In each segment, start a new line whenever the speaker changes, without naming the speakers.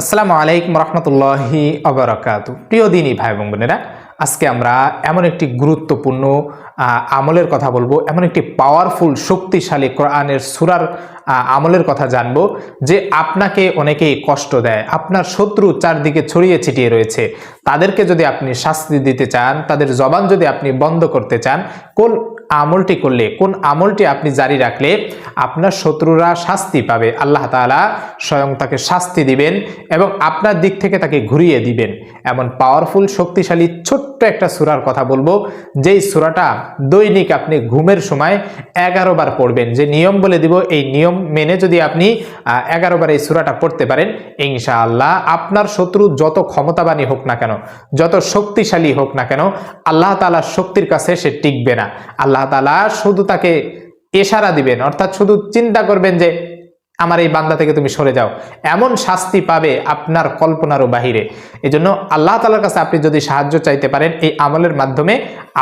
আসসালামু আলাইকুম রহমতুল্লাহি অবরাকাত। প্রিয় দিনী ভাই এবং বোনেরা, আজকে আমরা এমন একটি গুরুত্বপূর্ণ আমলের কথা বলব, এমন একটি পাওয়ারফুল শক্তিশালী কোরআনের সুরার আমলের কথা জানব, যে আপনাকে অনেকেই কষ্ট দেয়, আপনার শত্রু চারদিকে ছড়িয়ে ছিটিয়ে রয়েছে। তাদেরকে যদি আপনি শাস্তি দিতে চান, তাদের জবান যদি আপনি বন্ধ করতে চান, কোন আমলটি করলে, কোন আমলটি আপনি জারি রাখলে আপনার শত্রুরা শাস্তি পাবে। আল্লাহ তাআলা স্বয়ং তাকে শাস্তি দিবেন এবং আপনার দিক থেকে তাকে ঘুরিয়ে দিবেন। এমন পাওয়ারফুল শক্তিশালী, ছোট্ট একটা সুরার কথা বলব, যেই সুরাটা দৈনিক আপনি ঘুমের সময় এগারো বার পড়বেন। যে নিয়ম বলে দিব, এই নিয়ম মেনে যদি আপনি এগারো বার এই সুরাটা পড়তে পারেন, ইনশাআল্লাহ আপনার শত্রু যত ক্ষমতাবানী হোক না কেন, যত শক্তিশালী হোক না কেন, আল্লাহ তাআলার শক্তির কাছে সে টিকবে না। আল্লাহ তাআলা শুধু তাকে এশারা দিবেন, অর্থাৎ শুধু চিন্তা করবেন যে, আমার এই বান্দা থেকে তুমি সরে যাও। এমন শাস্তি পাবে আপনার কল্পনারও বাহিরে। এজন্য আল্লাহ তালার কাছে আপনি যদি সাহায্য চাইতে পারেন, এই আমলের মাধ্যমে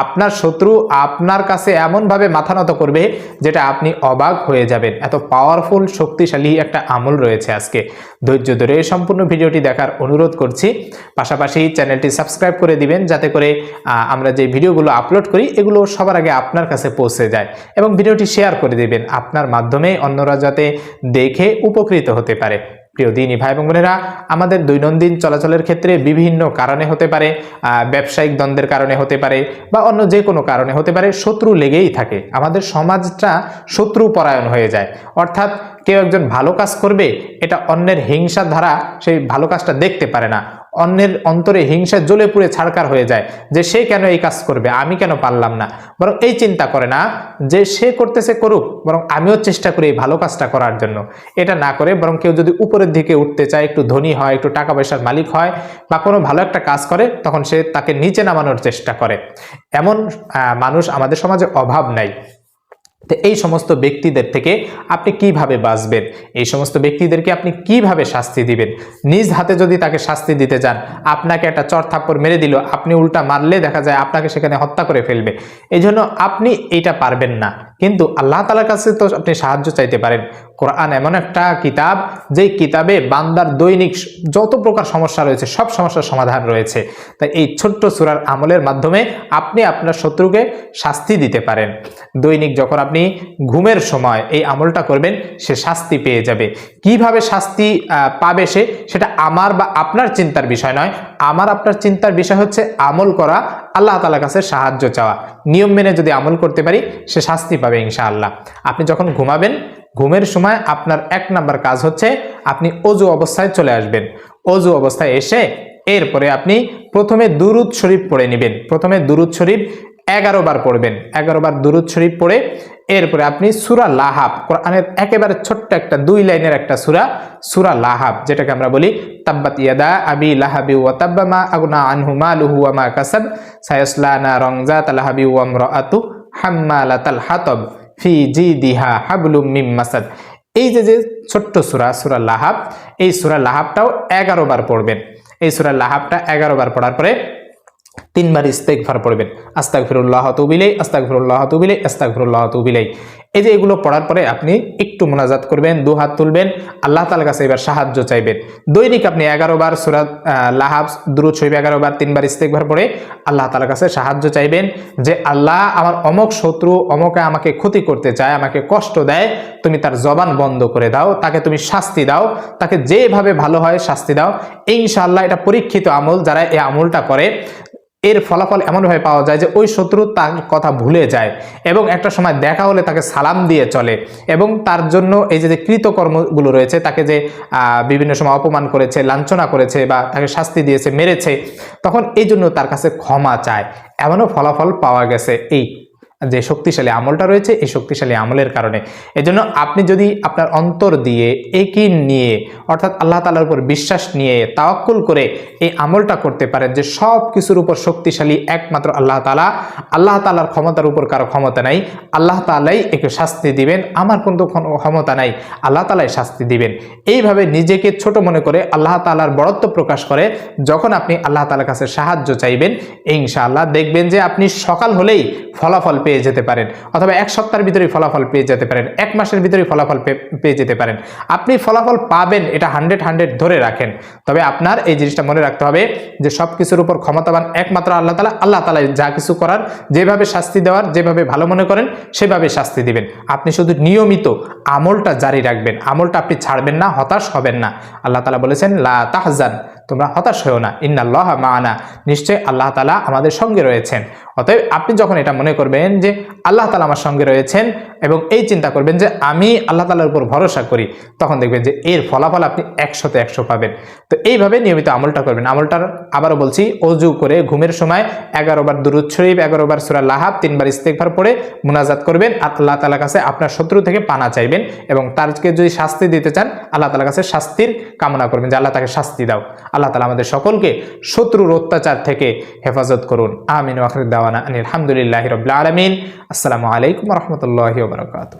আপনার শত্রু আপনার কাছে এমনভাবে মাথা নত করবে যেটা আপনি অবাক হয়ে যাবেন। এত পাওয়ারফুল শক্তিশালী একটা আমল রয়েছে আজকে। ধৈর্য ধরে সম্পূর্ণ ভিডিওটি দেখার অনুরোধ করছি। পাশাপাশি চ্যানেলটি সাবস্ক্রাইব করে দিবেন, যাতে করে আমরা যে ভিডিওগুলো আপলোড করি, এগুলো সবার আগে আপনার কাছে পৌঁছে যায় এবং ভিডিওটি শেয়ার করে দিবেন। আপনার মাধ্যমে অন্যরা যাতে দেখে উপকৃত হতে পারে। প্রিয় দিনী ভাই এবং বোনেরা, আমাদের দৈনন্দিন চলাচলের ক্ষেত্রে বিভিন্ন কারণে হতে পারে ব্যবসায়িক দ্বন্দ্বের কারণে হতে পারে বা অন্য যে কোনো কারণে হতে পারে, শত্রু লেগেই থাকে। আমাদের সমাজটা শত্রু পরায়ণ হয়ে যায়। অর্থাৎ কেউ একজন ভালো কাজ করবে, এটা অন্যের হিংসা ধারা সেই ভালো কাজটা দেখতে পারে না। অন্যের অন্তরে হিংসা জ্বলে পুড়ে ছাড়কার হয়ে যায় যে সে কেন এই কাজ করবে, আমি কেন পারলাম না। বরং এই চিন্তা করে না যে সে করতেছে করুক, বরং আমিও চেষ্টা করি এই ভালো কাজটা করার জন্য। এটা না করে বরং কেউ যদি উপরের দিকে উঠতে চায়, একটু ধনী হয়, একটু টাকা পয়সার মালিক হয় বা কোনো ভালো একটা কাজ করে, তখন সে তাকে নিচে নামানোর চেষ্টা করে। এমন মানুষ আমাদের সমাজে অভাব নাই। তো এই সমস্ত ব্যক্তিদের থেকে আপনি কীভাবে বাঁচবেন? এই সমস্ত ব্যক্তিদেরকে আপনি কীভাবে শাস্তি দিবেন? নিজ হাতে যদি তাকে শাস্তি দিতে যান, আপনাকে একটা চর থাপ্পড় মেরে দিল, আপনি উল্টা মারলে দেখা যায় আপনাকে সেখানে হত্যা করে ফেলবে। এই আপনি এটা পারবেন না। কিন্তু আল্লাহ তালার কাছে তো আপনি সাহায্য চাইতে পারেন। কোরআন এমন একটা কিতাব, যেই কিতাবে বান্দার দৈনিক যত প্রকার সমস্যা রয়েছে, সব সমস্যার সমাধান রয়েছে। তাই এই ছোট্ট সুরার আমলের মাধ্যমে আপনি আপনার শত্রুকে শাস্তি দিতে পারেন। দৈনিক যখন আপনি ঘুমের সময় এই আমলটা করবেন, সে শাস্তি পেয়ে যাবে। কীভাবে শাস্তি পাবে সে? সেটা আমার বা আপনার চিন্তার বিষয় নয়। আমার, আপনার চিন্তার বিষয় হচ্ছে আমল করা আল্লাহ তালার কাছে সাহায্য চাওয়া। নিয়ম মেনে যদি আমল করতে পারি, সে শাস্তি পাবে ইনশাআল্লাহ। আপনি যখন ঘুমাবেন, ঘুমের সময় আপনার এক নাম্বার কাজ হচ্ছে আপনি অজু অবস্থায় চলে আসবেন। অজু অবস্থায় এসে এরপরে আপনি প্রথমে দুরুদ শরীফ পড়ে নেবেন। প্রথমে দুরুদ শরীফ এগারো বার পড়বেন। এগারো বার দুরুদ শরীফ পড়ে এরপরে আপনি সুরা লাহাব, কোরআনের একেবারে ছোট্ট একটা দুই লাইনের একটা সুরা সুরা লাহাব, যেটাকে আমরা বলি তাব্বাত ইয়াদা আবি লাহাবি ওয়া তাব্বা মা আগুনা আনহু মালুহু ওয়া মা কাসাব, সায়াসলা নারং যাত লাহাবি ওয়া আমরাআতু হাম্মালাতাল হাতাব ফি জিদিহা হাবলুম মিম মাসাদ। এই যে যে ছোট্ট সুরা সুরা লাহাব, এই সুরা লাহাবটাও এগারো বার পড়বেন। এই সুরা লাহাবটা এগারো বার পড়ার পরে তিনবার ইস্তেকভার পড়বেন। আস্তাক ফিরুল্লাহ তুবিলাই আস্তাক ফিরুল্লাহ তুবিলাই আস্তাক ফিরুল্লাহ তুবিলাই। এই যে এগুলো পড়ার পরে আপনি একটু মোনাজাত করবেন, দু হাত তুলবেন, আল্লাহ তালার কাছে এবার সাহায্য চাইবেন। দৈনিক আপনি এগারো বার সুরাত লাহাব, দুরুদ শরীফ এগারো বার, তিনবার ইস্তেকভার পড়ে আল্লাহ তালার কাছে সাহায্য চাইবেন যে, আল্লাহ, আমার অমক শত্রু অমকে আমাকে ক্ষতি করতে চায়, আমাকে কষ্ট দেয়, তুমি তার জবান বন্ধ করে দাও, তাকে তুমি শাস্তি দাও, তাকে যেভাবে ভালো হয় শাস্তি দাও। ইনশাআল্লাহ এটা পরীক্ষিত আমল, যারা এই আমলটা করে এর ফলাফল এমনভাবে পাওয়া যায় যে ওই শত্রু তার কথা ভুলে যায় এবং একটা সময় দেখা হলে তাকে সালাম দিয়ে চলে এবং তার জন্য এই যে কৃতকর্মগুলো রয়েছে, তাকে যে বিভিন্ন সময় অপমান করেছে, লাঞ্ছনা করেছে বা তাকে শাস্তি দিয়েছে, মেরেছে, তখন এই জন্য তার কাছে ক্ষমা চায়। এমনও ফলাফল পাওয়া গেছে এই যে শক্তিশালী আমলটা রয়েছে, এই শক্তিশালী আমলের কারণে। এজন্য আপনি যদি আপনার অন্তর দিয়ে একিন নিয়ে, অর্থাৎ আল্লাহ তালার উপর বিশ্বাস নিয়ে তাওয়াক্কুল করে এই আমলটা করতে পারেন যে সব কিছুর উপর শক্তিশালী একমাত্র আল্লাহ তালা আল্লাহ তালার ক্ষমতার উপর কারও ক্ষমতা নাই, আল্লাহ তালাই একে শাস্তি দিবেন, আমার কোনো ক্ষমতা নাই, আল্লাহ তালাই শাস্তি দিবেন। এইভাবে নিজেকে ছোট মনে করে আল্লাহ তালার বড়ত্ব প্রকাশ করে, যখন আপনি আল্লাহ তালার কাছে সাহায্য চাইবেন, ইনশাআল্লাহ দেখবেন যে আপনি সকাল হলেই ফলাফল পেয়ে যেতে পারেন। অথবা এক সপ্তাহের ভিতরেই ফলাফল পেয়ে যেতে পারেন। এক মাসের ভিতরেই ফলাফল পেয়ে যেতে পারেন। আপনি ফলাফল পাবেন, এটা হান্ড্রেড হান্ড্রেড ধরে রাখেন। তবে আপনার এই জিনিসটা মনে রাখতে হবে যে সব কিছুর উপর ক্ষমতাবান একমাত্র আল্লাহ তালা। আল্লাহ তালা যা কিছু করার, যেভাবে শাস্তি দেওয়ার, যেভাবে ভালো মনে করেন, সেভাবে শাস্তি দিবেন। আপনি শুধু নিয়মিত আমলটা জারি রাখবেন। আমলটা আপনি ছাড়বেন না, হতাশ হবেন না। আল্লাহ তালা বলেছেন, লা তাহজান। তোমরা হতাশ হয়েও না। ইন্নাল্লাহ মানা। নিশ্চয় আল্লাহ তালা আমাদের সঙ্গে রয়েছেন। অতএব আপনি যখন এটা মনে করবেন যে আল্লাহ তালা আমার সঙ্গে রয়েছেন এবং এই চিন্তা করবেন যে আমি আল্লাহ তালার উপর ভরসা করি, তখন দেখবেন যে এর ফলাফল আপনি একশোতে একশো পাবেন। তো এইভাবে নিয়মিত আমলটা করবেন। আমলটার আবারও বলছি, অজু করে ঘুমের সময় এগারো বার দুরুদ শরীফ, এগারো বার সুরা লাহাব তিনবার ইস্তেকভার পড়ে মুনাজাত করবেন। আর আল্লাহ তালার কাছে আপনার শত্রু থেকে পানা চাইবেন এবং তারকে যদি শাস্তি দিতে চান, আল্লাহ তালার কাছে শাস্তির কামনা করবেন যে আল্লাহ তাকে শাস্তি দাও। আল্লাহ তালা আমাদের সকলকে শত্রুর অত্যাচার থেকে হেফাজত করুন। আমিন ওয়াখির আনিল আলহামদুলিল্লাহ রবিল আলমিন। আসসালামু আলাইকুম রহমতুল্লাহ বারকাত